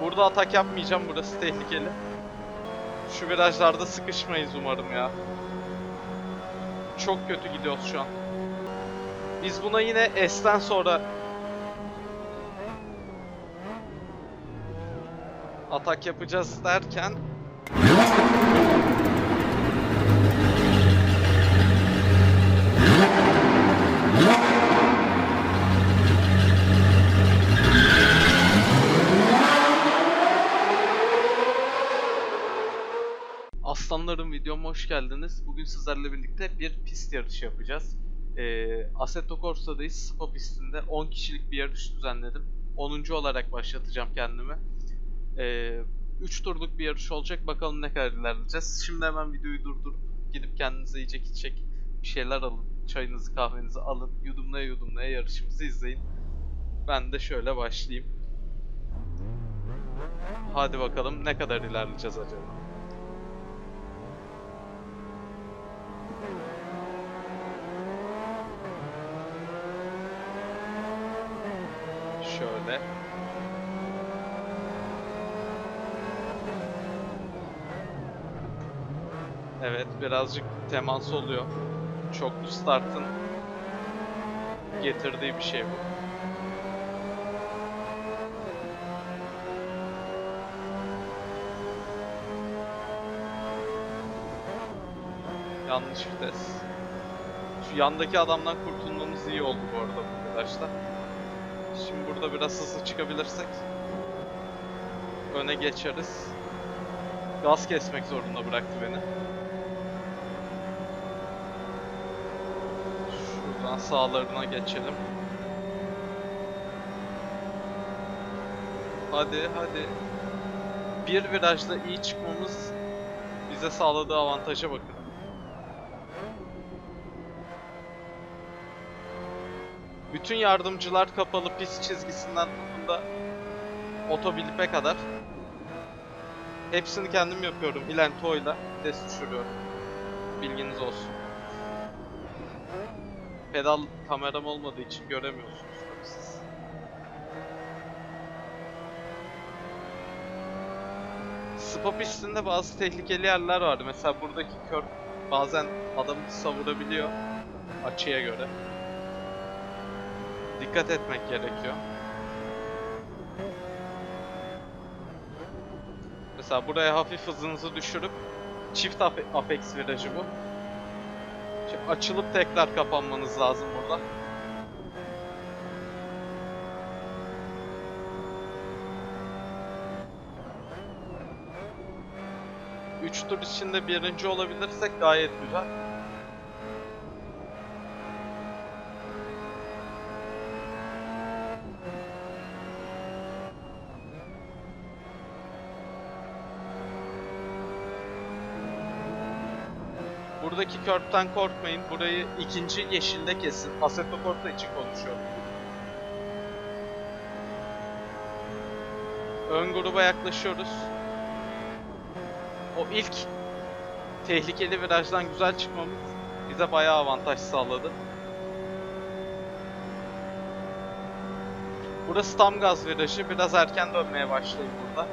Burada atak yapmayacağım. Burası tehlikeli. Şu virajlarda sıkışmayız umarım ya. Çok kötü gidiyoruz şu an. Biz buna yine S'ten sonra atak yapacağız derken Aslanlarım videoma hoş geldiniz. Bugün sizlerle birlikte bir pist yarışı yapacağız. Ee, Assetto Corsa'dayız. Spa pistinde 10 kişilik bir yarış düzenledim. 10. olarak başlatacağım kendimi. Ee, 3 turluk bir yarış olacak. Bakalım ne kadar ilerleyeceğiz. Şimdi hemen videoyu durdurup gidip kendinize yiyecek içecek bir şeyler alın. Çayınızı kahvenizi alın. Yudumlaya yudumlaya yarışımızı izleyin. Ben de şöyle başlayayım. Hadi bakalım ne kadar ilerleyeceğiz acaba? Şöyle. Evet birazcık temas oluyor. Çoklu startın getirdiği bir şey bu. Yanlış vites. Şu yandaki adamdan kurtulmamız iyi oldu bu arada arkadaşlar. Şimdi burada biraz hızlı çıkabilirsek öne geçeriz. Gaz kesmek zorunda bıraktı beni. Şuradan sağlarına geçelim. Hadi hadi. Bir virajda iyi çıkmamız bize sağladığı avantaja bakın. Bütün yardımcılar kapalı pist çizgisinden tutun otobilipe kadar. Hepsini kendim yapıyorum. Ilento'yla vites düşürüyorum. Bilginiz olsun. Pedal kameram olmadığı için göremiyorsunuz tabii siz. Spa pistinde bazı tehlikeli yerler vardı. Mesela buradaki kör bazen adamı savurabiliyor açıya göre. Dikkat etmek gerekiyor. Mesela buraya hafif hızınızı düşürüp çift ape- apex virajı bu. Şimdi açılıp tekrar kapanmanız lazım burada. Üç tur içinde birinci olabilirsek gayet güzel. Buradaki körpten korkmayın. Burayı ikinci yeşilde kesin. Assetto Corsa için konuşuyorum. Ön gruba yaklaşıyoruz. O ilk tehlikeli virajdan güzel çıkmamız bize bayağı avantaj sağladı. Burası tam gaz virajı. Biraz erken dönmeye başlayın burada.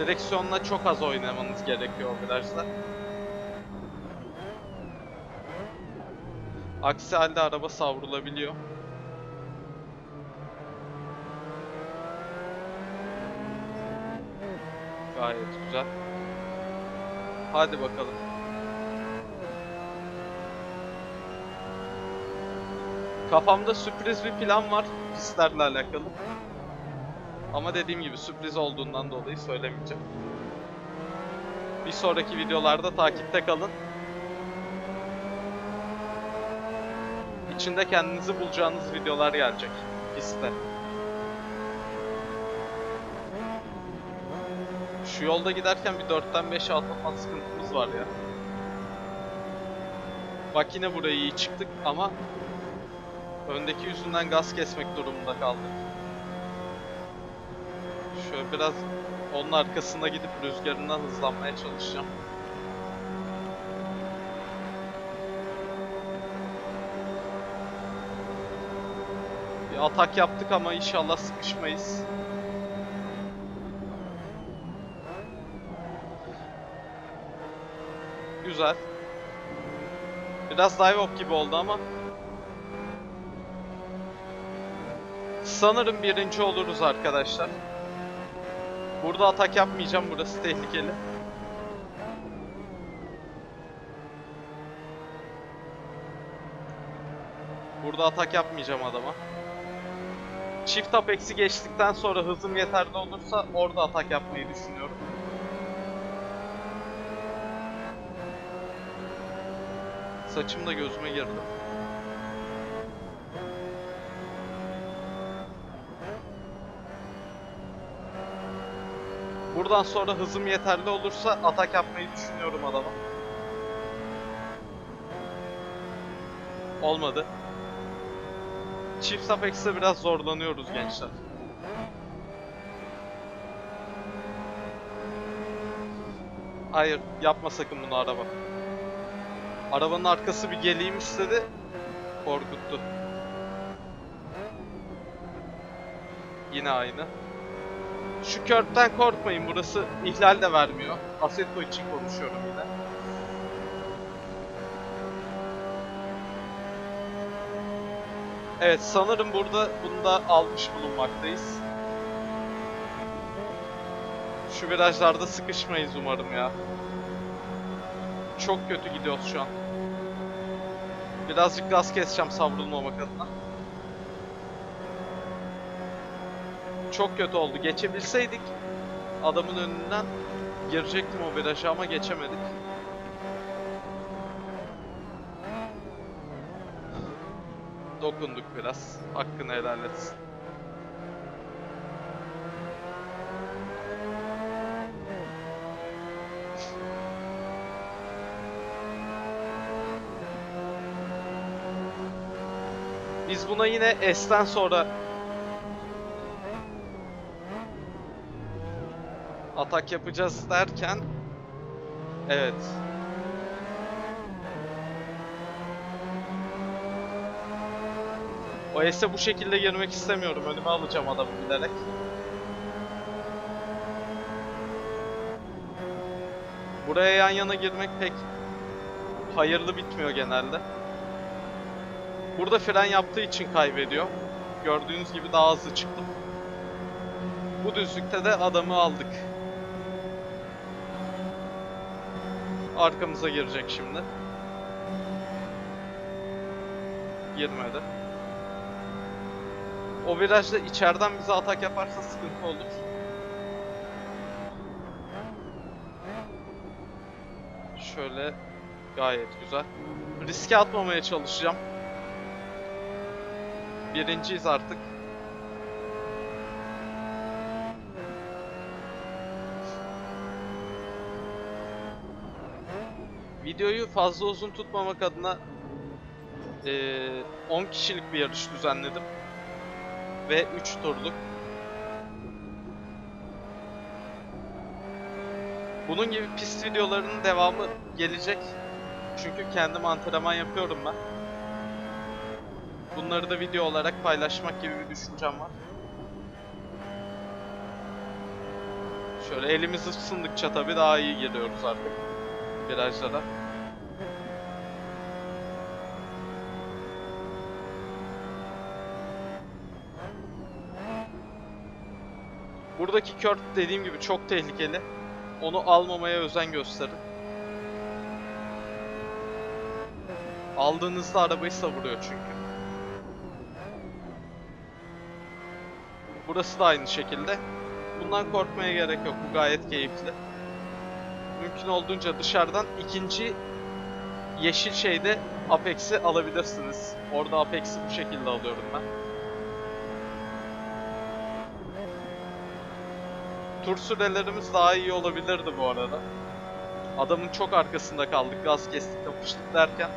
Direksiyonla çok az oynamanız gerekiyor virajda. Aksi halde araba savrulabiliyor. Gayet güzel. Hadi bakalım. Kafamda sürpriz bir plan var pistlerle alakalı. Ama dediğim gibi sürpriz olduğundan dolayı söylemeyeceğim. Bir sonraki videolarda takipte kalın. İçinde kendinizi bulacağınız videolar gelecek pistte. Şu yolda giderken bir 4'ten 5'e atlama sıkıntımız var ya. Bak yine buraya iyi çıktık ama öndeki yüzünden gaz kesmek durumunda kaldık. Şöyle biraz onun arkasına gidip rüzgarından hızlanmaya çalışacağım. Bir atak yaptık ama inşallah sıkışmayız. Güzel. Biraz dive up gibi oldu ama. Sanırım birinci oluruz arkadaşlar. Burada atak yapmayacağım. Burası tehlikeli. Burada atak yapmayacağım adama. Çift apex'i geçtikten sonra hızım yeterli olursa orada atak yapmayı düşünüyorum. Saçım da gözüme girdi. Buradan sonra hızım yeterli olursa atak yapmayı düşünüyorum adama. Olmadı. Çift Apex'te biraz zorlanıyoruz gençler. Hayır, yapma sakın bunu araba. Arabanın arkası bir geleyim istedi. Korkuttu. Yine aynı. Şu körpten korkmayın. Burası ihlal de vermiyor. Assetto için konuşuyorum yine. Evet sanırım burada bunu da almış bulunmaktayız. Şu virajlarda sıkışmayız umarım ya. Çok kötü gidiyoruz şu an. Birazcık gaz keseceğim savrulmamak adına. Çok kötü oldu. Geçebilseydik adamın önünden girecektim o virajı ama geçemedik. Dokunduk biraz. Hakkını helal etsin. Biz buna yine S'ten sonra atak yapacağız derken evet O S'e bu şekilde girmek istemiyorum. Önüme alacağım adamı bilerek. Buraya yan yana girmek pek hayırlı bitmiyor genelde. Burada fren yaptığı için kaybediyor. Gördüğünüz gibi daha hızlı çıktım. Bu düzlükte de adamı aldık. Arkamıza girecek şimdi. Girmedi. O virajda içeriden bize atak yaparsa sıkıntı olur. Şöyle gayet güzel. Riske atmamaya çalışacağım. Birinciyiz artık. Videoyu fazla uzun tutmamak adına eee, 10 kişilik bir yarış düzenledim ve 3 turluk. Bunun gibi pist videolarının devamı gelecek. Çünkü kendim antrenman yapıyorum ben. Bunları da video olarak paylaşmak gibi bir düşüncem var. Şöyle elimiz ısındıkça tabii daha iyi giriyoruz artık virajlara. Buradaki kör dediğim gibi çok tehlikeli. Onu almamaya özen gösterin. Aldığınızda arabayı savuruyor çünkü. Burası da aynı şekilde. Bundan korkmaya gerek yok. Bu gayet keyifli. Mümkün olduğunca dışarıdan ikinci yeşil şeyde Apex'i alabilirsiniz. Orada Apex'i bu şekilde alıyorum ben. Tur sürelerimiz daha iyi olabilirdi bu arada. Adamın çok arkasında kaldık. Gaz kestik kapıştık derken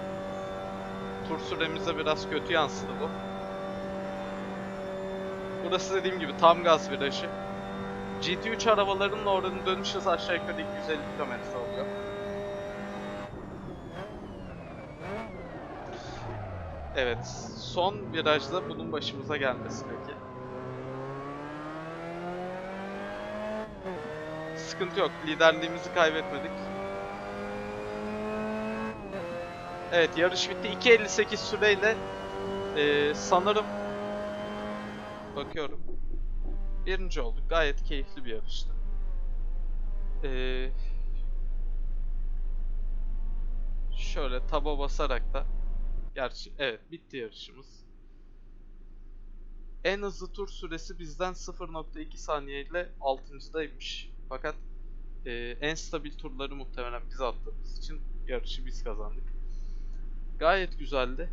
tur süremize biraz kötü yansıdı bu. Burası dediğim gibi tam gaz virajı. GT3 arabalarının oranın dönüş hızı aşağı yukarı 250 km oluyor. Evet, son virajda bunun başımıza gelmesi peki. Sıkıntı yok, liderliğimizi kaybetmedik. Evet, yarış bitti. 2.58 süreyle eee, sanırım bakıyorum. Birinci olduk. Gayet keyifli bir yarıştı. Eee şöyle taba basarak da Gerçi evet bitti yarışımız. En hızlı tur süresi bizden 0.2 saniye ile 6.daymış. Fakat e, en stabil turları muhtemelen biz attığımız için yarışı biz kazandık. Gayet güzeldi.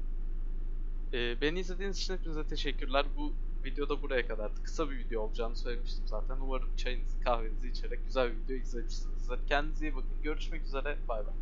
E, beni izlediğiniz için hepinize teşekkürler. Bu videoda buraya kadardı. Kısa bir video olacağını söylemiştim zaten. Umarım çayınızı kahvenizi içerek güzel bir video izlemişsinizdir. Kendinize iyi bakın. Görüşmek üzere. Bay bay.